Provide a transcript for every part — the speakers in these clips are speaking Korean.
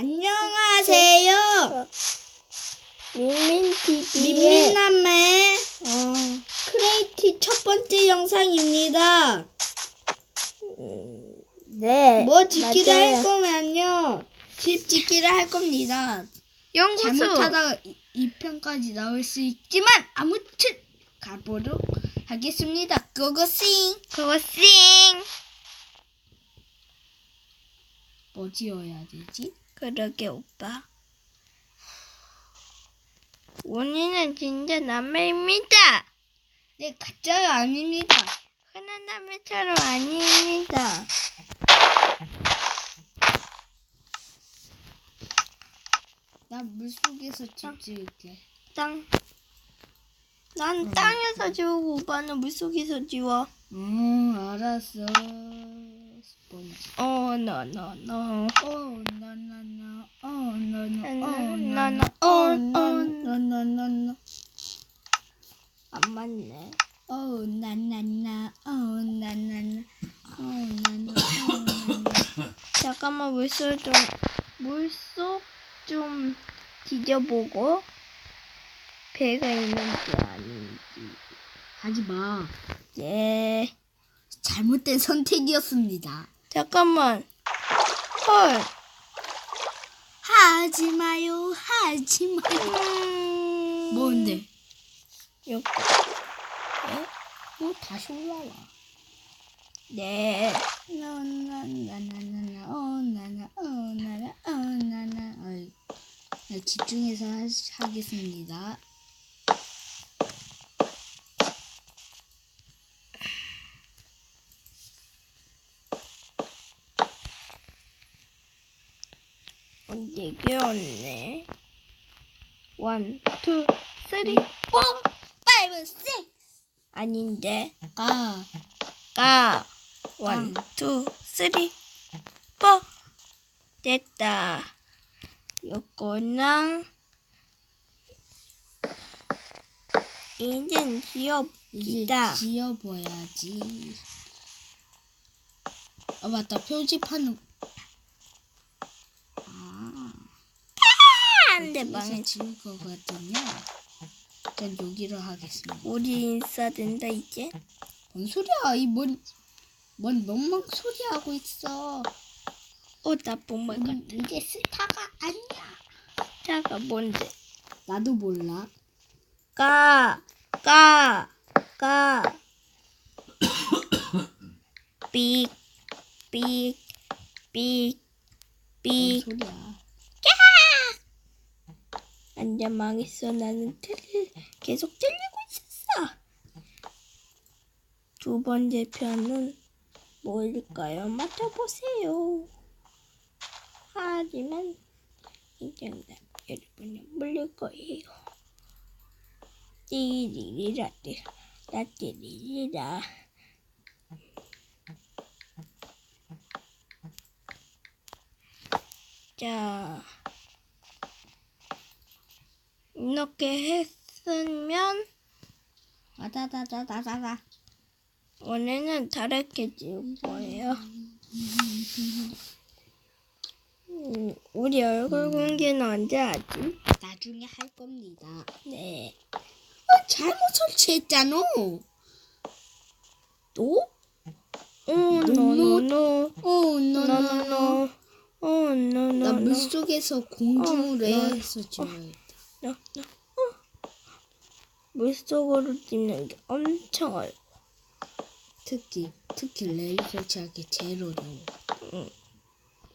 안녕하세요. 민민 TV의 민민남매 어, 크레이티 첫 번째 영상입니다. 네. 뭐 짓기를 맞아요. 할 거면요. 집 짓기를 할 겁니다. 연구소. 잘못하다가 2편까지 나올 수 있지만 아무튼 가보도록 하겠습니다. 고고싱 고싱. 뭐 지어야 되지? 그러게 오빠. 원인은 진짜 남매입니다. 네 가짜가 아닙니다. 흔한 남매처럼 아닙니다. 나 물속에서 집 지을게. 땅. 난 땅에서 지우고 오빠는 물속에서 지워. 음 알았어. 스펀지. 어, 너, 너, 너. 어 나나 나어어 어, 어 어. 안 맞네. 어어어어 잠깐만 물속 좀 물속 좀 뒤져보고 배가 있는지 아닌지. 하지 마. 네. 잘못된 선택이었습니다. 잠깐만. 헐. 하지 마요. 하지 마요. 음... 뭔데? 여기. 어 다시 올라와. 네. 나나나나나나 어 나나 어 나나 어 나나 집중해서 하, 하겠습니다. 어렵네. 원, 투, 쓰리, 포. 파이브 식 아닌데. 아 가. 원, 투, 쓰리, 포. 됐다. 요거랑 이젠 지어봅니다. 지어봐야지. 아 맞다 표지판은 아 여기서 망했. 지울 거거든요. 일단 여기로 하겠습니다. 우리 인싸 된다 이제. 뭔 소리야? 이뭔뭔 멍멍 소리 하고 있어. 어 나쁜 말 같아. 음, 이게 스타가 아니야. 자가 뭔데? 나도 몰라. 까, 까, 까. 삑, 삑, 삑, 뭔 삑. 소리야? 완전 망했어. 나는 틀, 계속 틀리고 있었어. 두 번째 편은 뭘까요? 맞춰보세요. 하지만 이 정답 여러분이 물릴 거예요. 띠리리라 띠리리라 자 이렇게 했으면 아다다다다다다. 원래는 다르게 지을 거예요. 음, 우리 얼굴 공개는 언제 하지? 나중에 할 겁니다. 네. 아, 잘못 설치했잖아. 또? 어, 노노노. 어, 나나. 노노노. 어, 노노노. 나 물속에서 공중으로 어, 해서 지어야겠다. 나, 나, 어. 물속으로 찍는 게 엄청 어려워. 특히 특히 레일 설치하기 제일 어려워.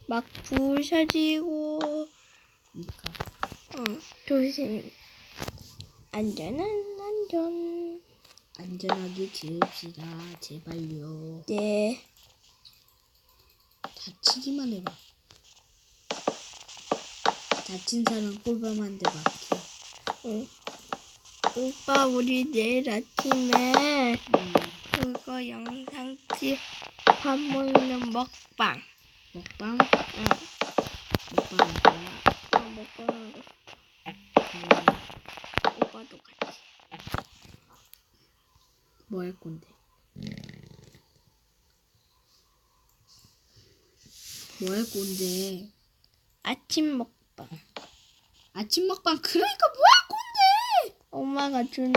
막 부셔지고, 그러니까 응, 조심. 안전은 안전. 안전하게 지읍시다. 제발요. 네. 다치기만 해봐. 다친 사람 꼴밤한 대 맞게. 응. 오빠, 우리 내일 아침에 음, 그거 영상 찍, 밥 먹는 먹방. 먹방? 응. 먹방 할 거야. 어, 먹방하는 거. 음, 오빠도 같이. 뭐 할 건데? 뭐 할 건데? 아침 먹방. 아침 먹방 그러니까 뭐할 건데? 엄마가 주는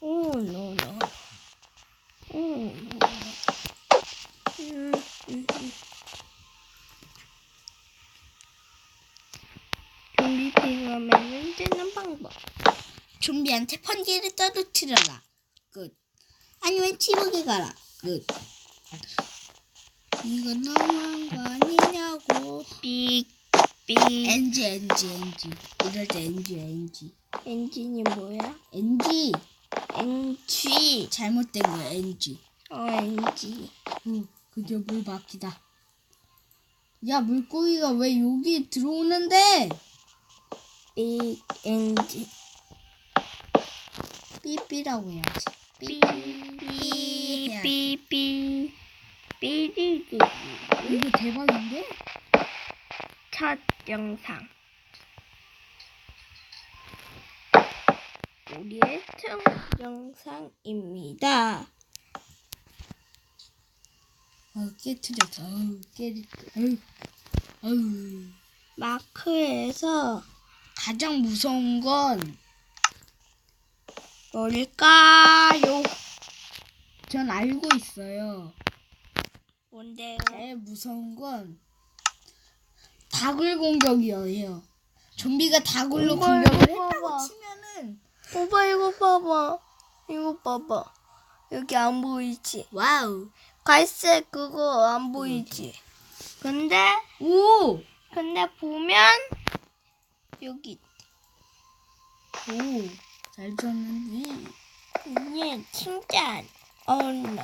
오, 노, 노. 오. 좀비 필요하면 되는 방법. 좀비한테 번개를 떨어뜨려라. 끝. 아니면 지옥에 가라. 끝. 이거. 삑, 삑. 엔지 엔지 엔지. 이럴 때 엔지 엔지. 엔진이 뭐야? 엔지. 엔지. 잘못된 거야 엔지. 어, 엔지. 어, 그저 물 바퀴다. 야 물고기가 왜 여기 들어오는데? 삑, 엔지. 삐삐라고 해야지. 해야지. 삐삐 삐 삐 삐삐 이거 대박인데? 첫 영상 우리의 첫 영상입니다. 어 깨트렸어. 깨리. 어우 어우. 마크에서 가장 무서운 건 뭘까요? 전 알고 있어요. 뭔데요? 제일 무서운 건 다굴 공격이에요. 좀비가 다굴로 이거, 공격을 이거 했다고 봐봐. 치면은 오빠 이거 봐봐. 이거 봐봐. 여기 안 보이지? 와우. 갈색 그거 안 보이지? 근데 오! 오! 근데 보면 여기 잘 줬는데. 이게 진짜 언론.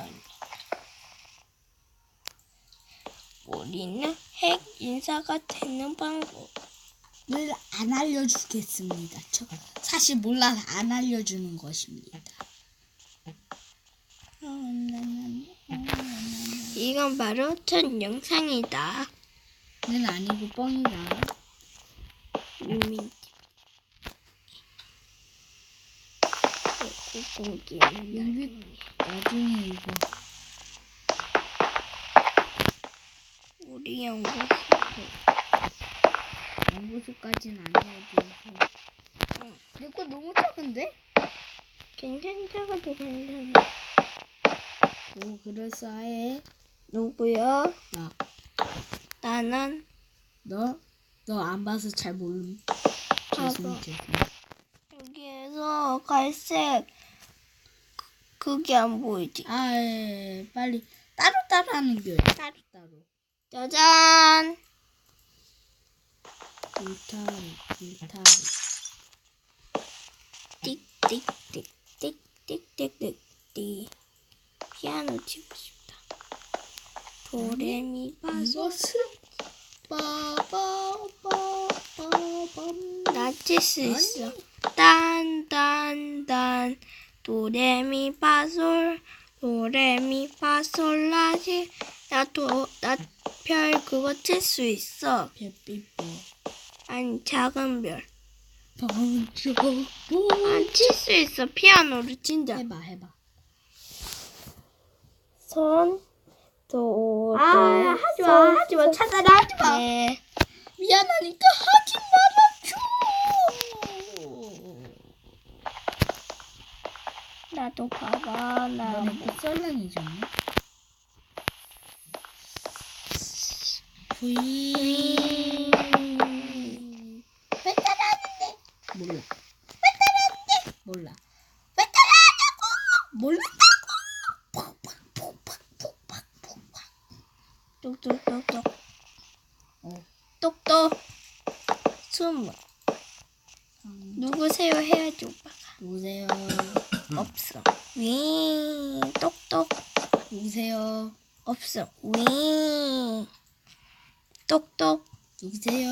우리는 핵 인사가 되는 방법. 늘안 알려주겠습니다. 저 사실 몰라서 안 알려주는 것입니다. 이건 바로 첫 영상이다. 는 아니고 뻥이다. 유민. 여기 나중에 이거 우리 연구소. 연구소까지는 안 알려줘서. 내거 너무 작은데? 괜찮다고도 괜찮아. 오 그럴싸해. 누구야? 나. 나는 너? 너 안 봐서 잘 모름. 죄송. 죄송. 여기에서 갈색 그- 그게 안 보이지? 아 예, 예. 빨리 따로 따로 하는 거예요. 따로 따로. 짜잔! 울타리 울타리. 띡띡 띡 띡 띡 띡 띡 피아노 치고 싶다. 도레미파솔 이것은 빠바바바밤. 나칠 수 있어. 딴 딴 딴 도레미 파솔 도레미 파솔 라시 나 도 나 별 그거 칠 수 있어. 별빛보. 아니 작은 별. 번쩍보. 안칠수 있어 피아노로 진짜. 해봐 해봐. 손, 도, 아, 도, 하지 마, 손, 하지 마. 손. 차단아, 하지 마. 네. 미안하니까 하지 말아줘. 나도 봐봐. 나. 너네 또 썰렁이잖아. 휘. 왜 따라하는데? 몰라. 왜 따라하는데? 몰라. 왜 따라하냐고? 몰랐다고. 푹팍푹팍푹팍푹팍. 똑똑똑똑. 어. 똑똑. 숨. 누구세요 해야지 오빠가. 누구세요? 없어. 윙. 똑똑. 누구세요? 없어. 윙. 똑똑. 누구세요?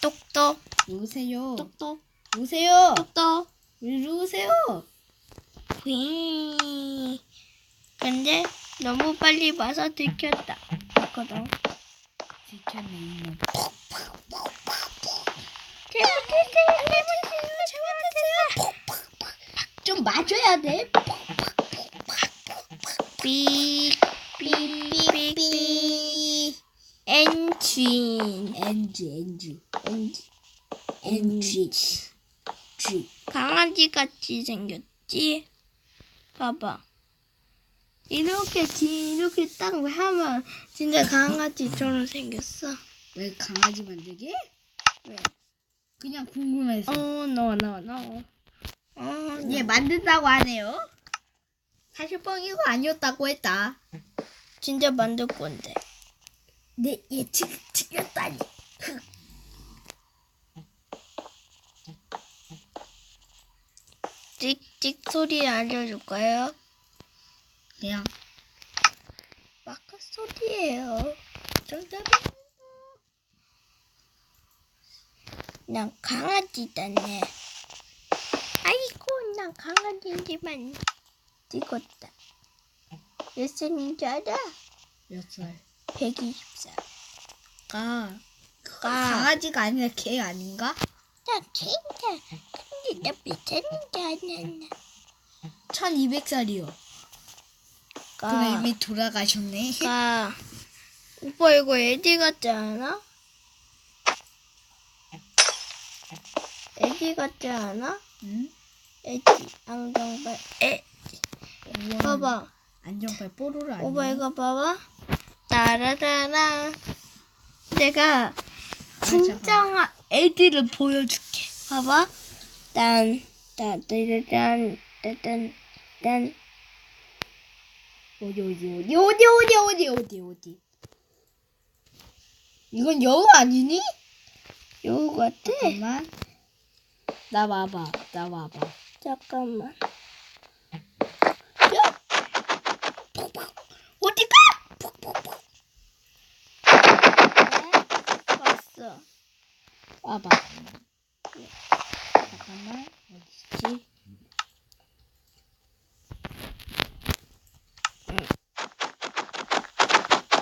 똑똑. 누구세요? 똑똑. 누구세요? 똑똑. 우리 누구세요? 윙. 근데 너무 빨리 봐서 들켰다. 했거든. 지켰네 이놈. 좀 맞아야 돼. 삑, 삑, 삑, 삑. 엔진. 엔지 엔지 엔진. 엔지 쥐 강아지 같이 생겼지? 봐봐. 이렇게 뒤 이렇게 딱 하면 진짜 강아지처럼 생겼어. 왜 강아지 만들게? 왜? 그냥 궁금해서 어, no, no, no. 어, 얘 만든다고 하네요 사실 뻥이고 아니었다고 했다 진짜 만들 건데. 내 예측 틀렸다니 찍찍 소리 알려줄까요? 그냥 마카 소리예요. 정답은 난 강아지다네. 아이고, 난 강아지지만 찍었다. 몇 살인 줄 알아? 몇 살? 120살. 가 가. 강아지가 아니라 개 아닌가? 나 진짜 근데 나 미쳤는데 않았나? 1200살이요 그럼 이미 돌아가셨네 가. 오빠 이거 에디 같지 않아? 에디 같지 않아? 응? 에디 안경발 에 우와, 봐봐 안정발 뽀로로 아니야? 오빠 이거 봐봐 따라라라. 내가 아, 진정 애기를 보여줄게. 봐봐. 딴, 딴, 딴, 딴, 딴, 딴. 어디, 어디, 어디, 어디, 어디, 어디, 어디, 어디. 이건 여우 아니니? 여우 같아? 잠깐만. 나 봐봐, 나 봐봐. 잠깐만. 와봐. 잠깐만 어디 있지?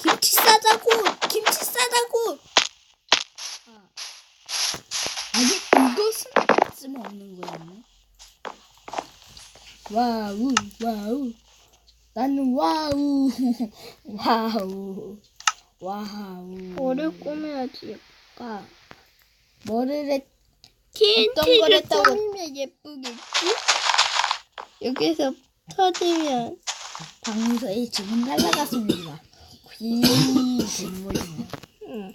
김치 싸다고 김치 싸다고. 아. 아니 이것은 쓸모없는 거였네. 와우 와우. 나는 와우. 와우. 와우. 뭐를 꾸며야지 가 뭐를 했 어떤 걸 TNT를 했다고? 꾸미면 예쁘겠지? 여기서 터지면 방에서의 지금 날아갔습니다 휘 정말이네 응.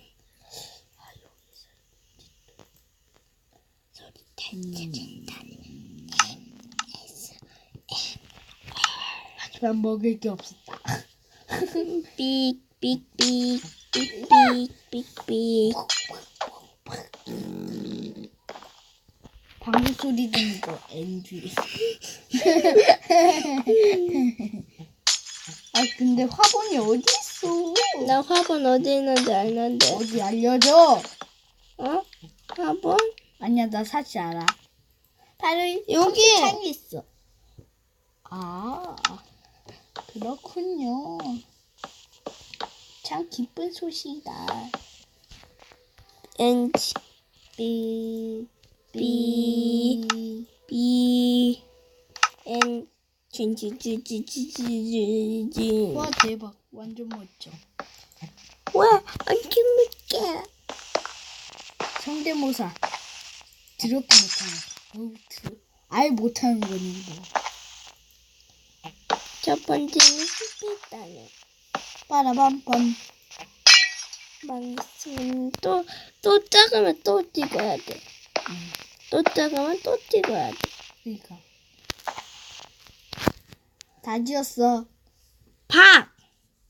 소리 탄탄탄 하지만 먹을 게 없었다 삑삑삑 삑삑삑삑 방구 소리 거 NG 아 근데 화분이 어디 있어? 나 화분 어디 있는지 알는데. 어디 알려줘? 어? 화분? 아니야 나 사실 알아. 바로 여기! 창이 있어. 아 그렇군요. 참 기쁜 소식이다. 엔지 삐 삐. 삐엔 쥐쥐쥐쥐쥐쥐쥐 와 대박. 완전 멋져. 와 엄청 무게 성대모사. 드럽게 못하는 거. 어우 아예 못하는 거니 뭐첫 번째는 실패했다네. 빠라밤밤 망했으면 또, 또 작으면 또 찍어야 돼. 응. 또 작으면 또 찍어야 돼. 그러니까 다 지었어 밥!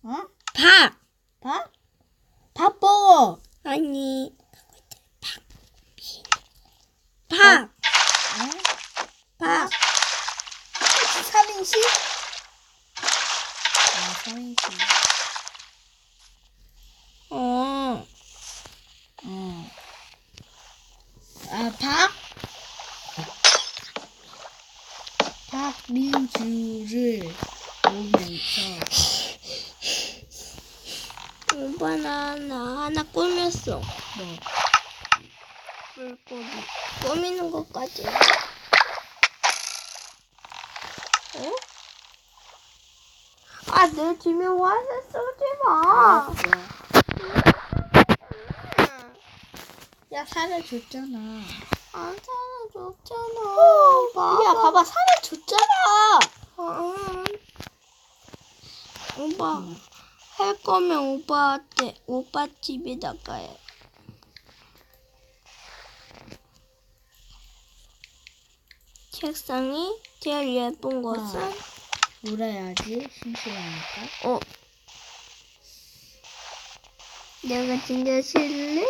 어? 밥! 밥? 밥 먹어 아니, 밥. 밥! 어? 밥! 3인실? 아 3인실 어, 어. 아, 박? 박민주를 보면서 오빠 나, 나 하나 꾸몄어. 뭐 물고기. 꾸미는 것까지. 어? 아, 내 집에 와서 쏘지 마. 알았어. 야 살을 줬잖아. 안 살아줬잖아. 야 봐봐 살을 줬잖아. 아, 오빠 할 거면 오빠한테 오빠 집에다가 해. 책상이 제일 예쁜 것은 아. 울어야지 심심하니까. 어 내가 진짜 실례였어.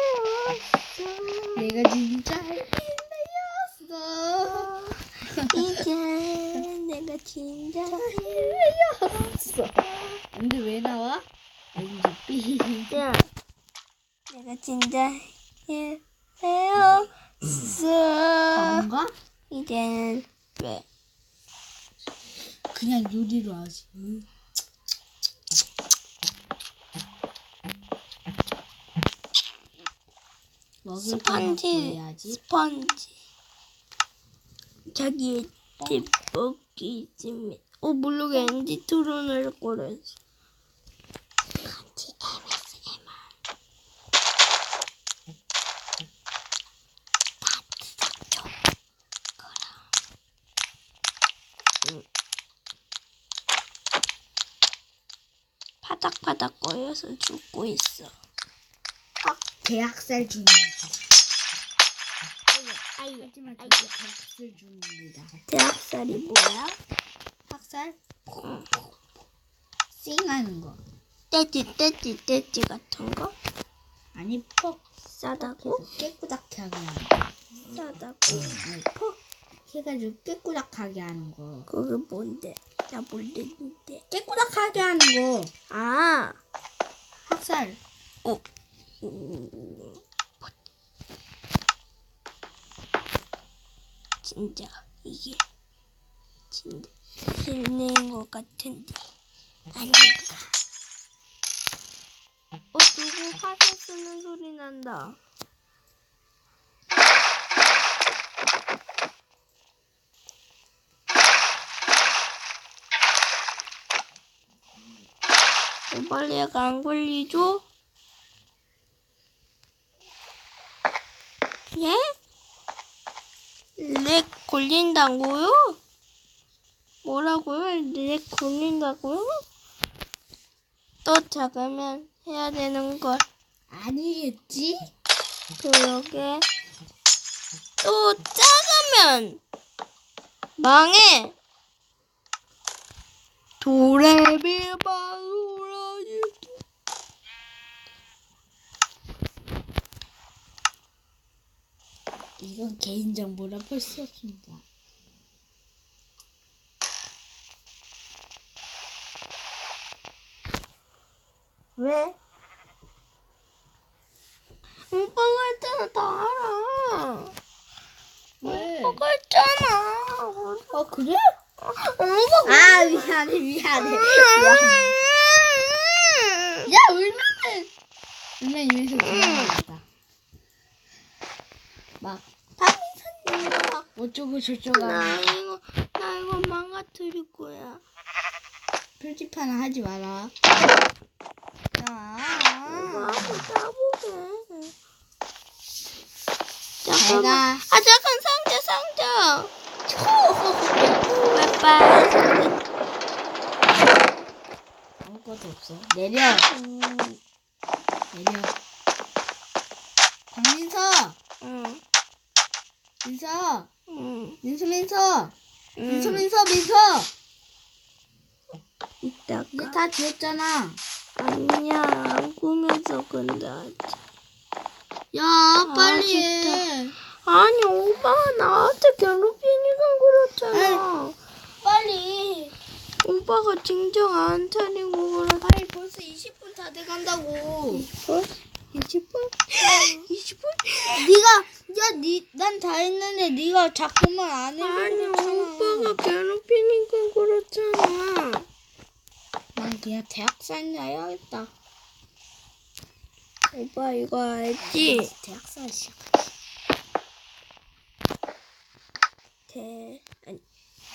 내가 진짜 헬리였어. 이제 내가 진짜 헬리였어. 근데 왜 나와? 왠지 삐. 야, 내가 진짜 실례였어. 바본가? 이제는 왜? 그냥 요리로 하지. 먹을 스펀지 구해야지. 스펀지 자기의 집 먹기 있으면 어 모르겠는데 드러낼 거랬어 같이 ASMR 줘 그럼 응. 바닥바닥 거려서 죽고 있어 계약살 중입니다. 아유 하지만 그게 계약살 중입니다. 대학살이 뭐야? 학살? 싱하는 거. 떼지 떼지 떼지 같은 거? 아니 퍽 싸다고? 깨꾸닥하게 하는 거. 싸다고? 아니 퍽 해가지고 깨꾸닥하게 하는 거. 그게 뭔데? 나 모르는데. 깨꾸닥하게 하는 거. 아, 학살. 어. 음, 진짜 이게 진짜 실내인 것 같은데 아니다. 어 누구 화살 쓰는 소리 난다. 빨리 얘가 안 걸리죠? 예? 렉 걸린다고요? 뭐라고요? 렉 걸린다고요? 또 작으면 해야 되는 걸 아니겠지? 그러게 또 작으면 망해 도레미마우라니 이건 개인정보라 볼 수 없습니다. 왜? 오빠가 했잖아 다 알아 왜? 오빠가 했잖아 어 그래? 오빠가 아 미안해 미안해. 미안해. 야 울면은 울면 입에서 그만하겠다. 막 나 어쩌고 저쩌고 하면 이거 나 이거 망가뜨릴 거야 표지판은 하지 마라. 야. 나도 따보게 잘 가. 아 잠깐 상자 상자 빠빠 아무것도 없어. 내려 음, 내려. 박민서 응, 민서 응, 민서 민서 민서 응. 민서 민서 이따가 이제 다 지웠잖아. 아니야 안 꾸면서 근데. 야 빨리 해. 아니 오빠가 나한테 괴롭히니까 그렇잖아 빨리. 오빠가 진정 안 차리고 그렇 아니 벌써 20분 다 돼간다고. 어? 20분? 20분? 네가 야니난 다 했는데 네가 자꾸만 안 아니 해주잖아. 오빠가 괴롭히니까 그렇잖아 난 그냥 대학생 해야겠다. 오빠 이거 알지? 대학생 시작. 대 아니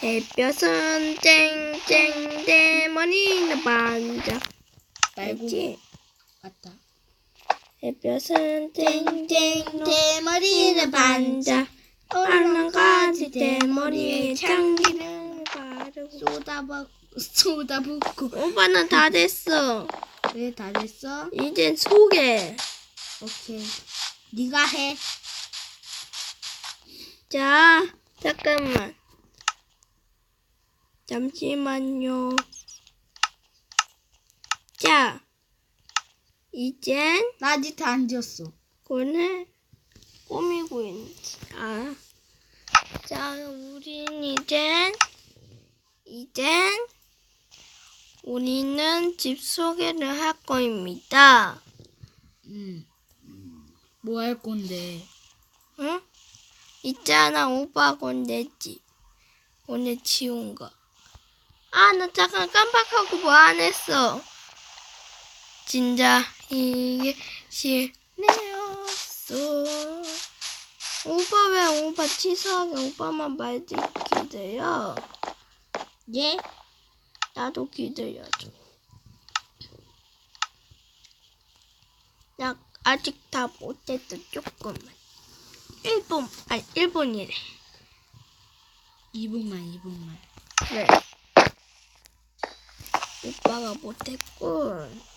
햇볕은 쨍쨍 대머리는 반짝 알지? 맞다. 햇볕은 땡땡 대머리는 반짝 얼랑가지 대머리에 참기름을 바르고 쏟아붓 쏟아붓고. 오빠는 다 됐어. 왜 다 됐어? 이젠 소개 오케이. 네가 해. 자 잠깐만. 잠시만요. 자 이젠 나 아직 다안 지었어. 오늘 꾸미고 있지. 아. 자, 우린 이젠, 이젠, 우리는 집 소개를 할 거입니다. 응. 뭐할 건데? 응? 있잖아, 오빠 건내 집. 오늘 지운 거. 아, 나 잠깐 깜빡하고 뭐 안 했어. 진짜, 이게 실내였어. 오빠 왜 오빠 치사하게 오빠만 말 돼요? 예? 나도 기다려줘. 나 아직 다 못했어, 조금만. 1분, 아니, 1분이래. 2분만 2분만. 그래. 오빠가 못했군.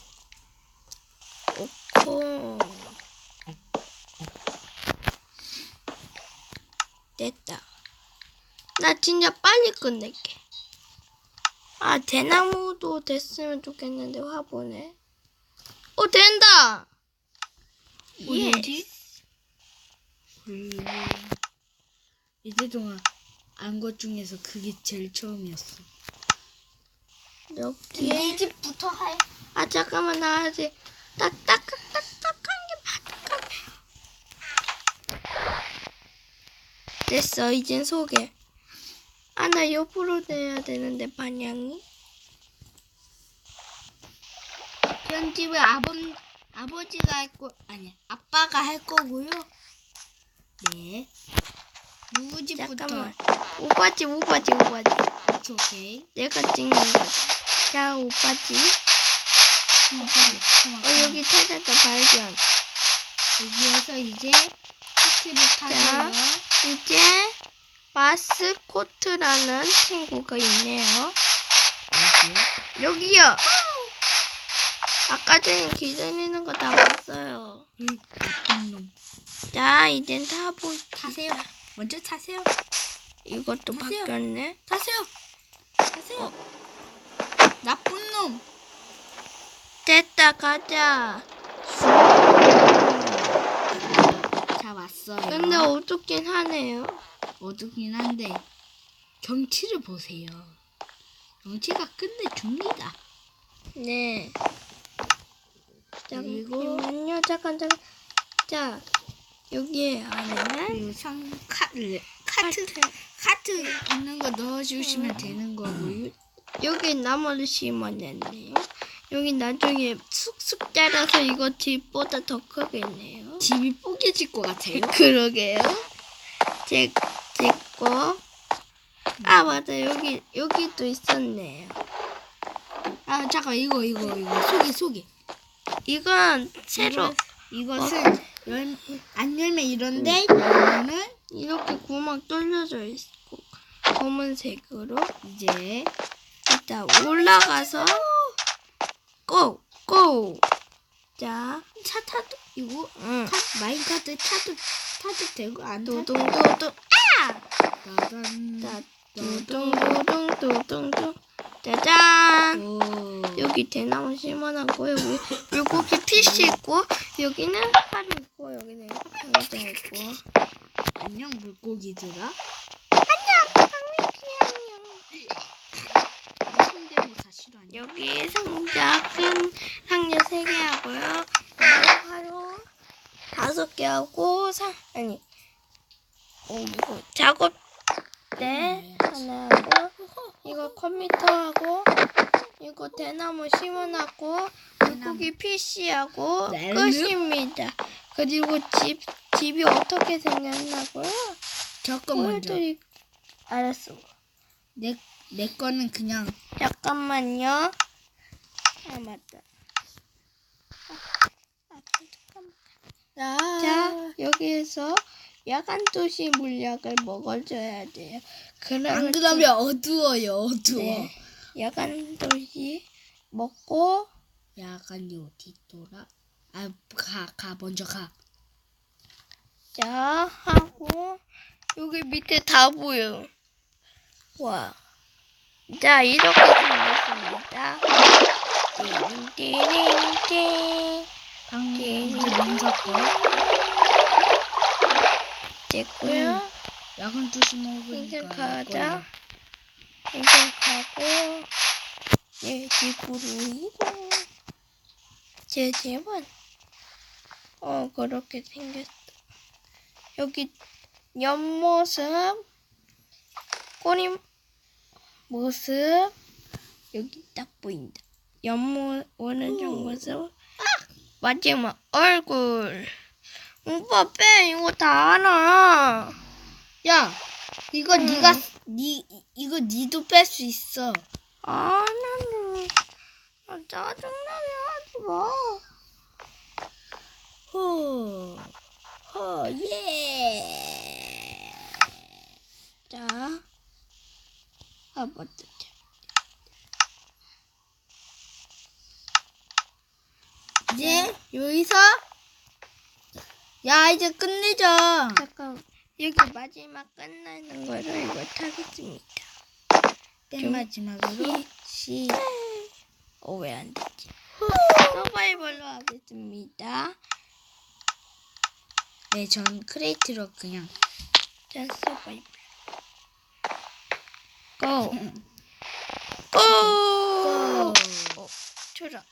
됐다. 나 진짜 빨리 끝낼게. 아, 대나무도 됐으면 좋겠는데, 화분에. 어, 된다! 어디 예. 어디? 음. 이제 동안 안 것 중에서 그게 제일 처음이었어. 여기에. 집부터 해. 아 잠깐만 나 아직 딱딱딱딱한 게 딱딱해 됐어 이젠 소개 아 나 옆으로 내야 되는데 방향이 편집을 아버 아버지가 할 거 아니 아빠가 할 거고요. 네. 누구 집부터? 잠깐만 오빠 집 오빠 집 오빠 집 오케이. 내가 찍는 거 자 오빠 집. 어, 여기 찾았다 발견 여기에서 이제 코트를 타세요. 이제 마스코트라는 친구가 있네요? 여기요. 아까 전에 기다리는 거 다 봤어요. 이 나쁜 놈. 자, 이젠 타보 타세요. 먼저 타세요. 이것도 타세요. 바뀌었네. 타세요. 타세요. 나쁜 놈. 됐다, 가자. 자 왔어요. 근데 어둡긴 하네요. 어둡긴 한데 경치를 보세요. 경치가 끝내줍니다. 네. 그리고- 잠깐만요. 잠깐, 잠깐. 자, 여기 안에는 그리고 상 카트 카트 카트 있는 거 넣어주시면 되는 거고요. 여기 나무를 심어냈네요. 여기 나중에 쑥쑥 자라서 이거 집보다 더 크겠네요. 집이 뽀개질 것 같아요. 그러게요. 제, 제 거. 아, 맞아. 여기, 여기도 있었네요. 아 잠깐 이거 이거 이거 속에 속에. 이건 새로 이것은 열, 안 열면 이런데 열면은 이렇게 구멍 뚫려져 있고, 검은색으로. 이제 일단 올라가서, 고! 고! 자, 차 타도 이거 응. 타, 마인카트 타도 타도 되고 안 타도 도둥도둥. 따단 자, 도둥도둥, 짜잔! 오 여기 대나무 심어놨고 여기 물고기 피쉬 있고 여기는 하루 있고 여기는 강정 있고 안녕 물고기들아 안녕 성대모사 싫어하냐 여기 상자 큰 상자 3개 하고요 이거 하루 다섯 개 하고 사 아니 어 이거 작업대 하나 하고 이거 컴퓨터 하고 이거 대나무 심어놨고 물고기 PC하고 네. 끝입니다. 그리고 집 집이 어떻게 생겼나고요? 잠깐 먼저 보여드리 알았어. 내, 내 거는 그냥 잠깐만요. 아 맞다. 아, 잠깐만. 자, 자 여기에서 야간 도시 물약을 먹어줘야 돼요. 안 그러면 그러면 어두워요 어두워 네. 야간 도시 먹고 야간이 어디 있더라 아 가 가 먼저 가 자 하고 여기 밑에 다 보여. 와. 자 이렇게 생겼습니다. 띵띵띵띵 방금 먼저 거 됐고요. 야간 두시 먹으니까 이제 알 가자. 이제 가고 내 집으로 이동. 제 집은 어 그렇게 생겼어. 여기 옆모습, 꼬리 모습 여기 딱 보인다. 옆모 오른쪽 모습, 마지막 얼굴. 오빠 빼 이거 다 알아. 야 이거 응. 네가 니 이거 니도 뺄 수 있어 아, 나는 아, 짜증나게 하지 마. 호, 호, 예. 자, 아 맞다. 이제 여기서 야 이제 끝내자. 잠깐 여기 마지막 끝나는 거로 이거 타겠습니다. 맨 마지막으로 시, 어왜 안 되지? 서바이벌로 하겠습니다. 네, 전 크레이트로 그냥 자, 서바이벌. 고! 고. 고! 어, 초라.